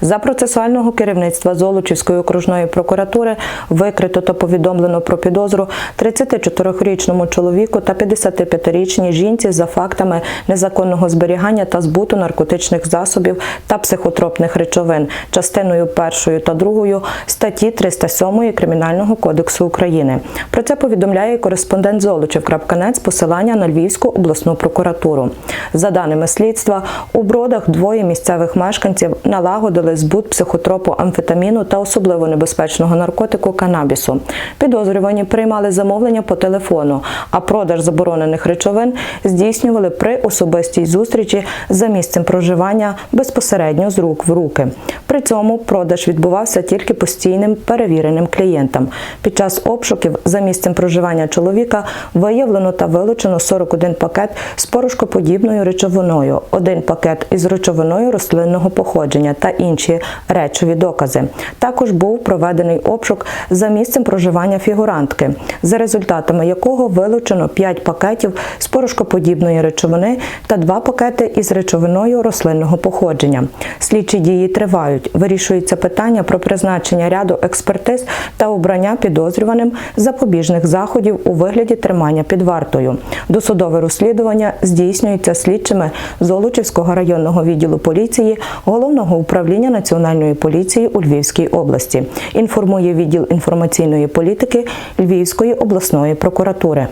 За процесуального керівництва Золочівської окружної прокуратури викрито та повідомлено про підозру 34-річному чоловіку та 55-річній жінці за фактами незаконного зберігання та збуту наркотичних засобів та психотропних речовин, частиною першою та другою статті 307 Кримінального кодексу України. Про це повідомляє кореспондент Золочів.нет з посилання на Львівську обласну прокуратуру. За даними слідства, у бродах двоє місцевих мешканців налагодили збут психотропу амфетаміну та особливо небезпечного наркотику канабісу. Підозрювані приймали замовлення по телефону, а продаж заборонених речовин здійснювали при особистій зустрічі за місцем проживання безпосередньо з рук в руки. При цьому продаж відбувався тільки постійним перевіреним клієнтам. Під час обшуків за місцем проживання чоловіка виявлено та вилучено 41 пакет з порошкоподібною речовиною, один пакет із речовиною рослинного походження та інші речові докази. Також був проведений обшук за місцем проживання фігурантки, за результатами якого вилучено 5 пакетів з порошкоподібної речовини та 2 пакети із речовиною рослинного походження. Слідчі дії тривають. Вирішується питання про призначення ряду експертиз та обрання підозрюваним запобіжних заходів у вигляді тримання під вартою. Досудове розслідування здійснюється слідчими Золочівського районного відділу поліції Головного управління Національної поліції у Львівській області. Інформує відділ інформаційної політики Львівської обласної прокуратури.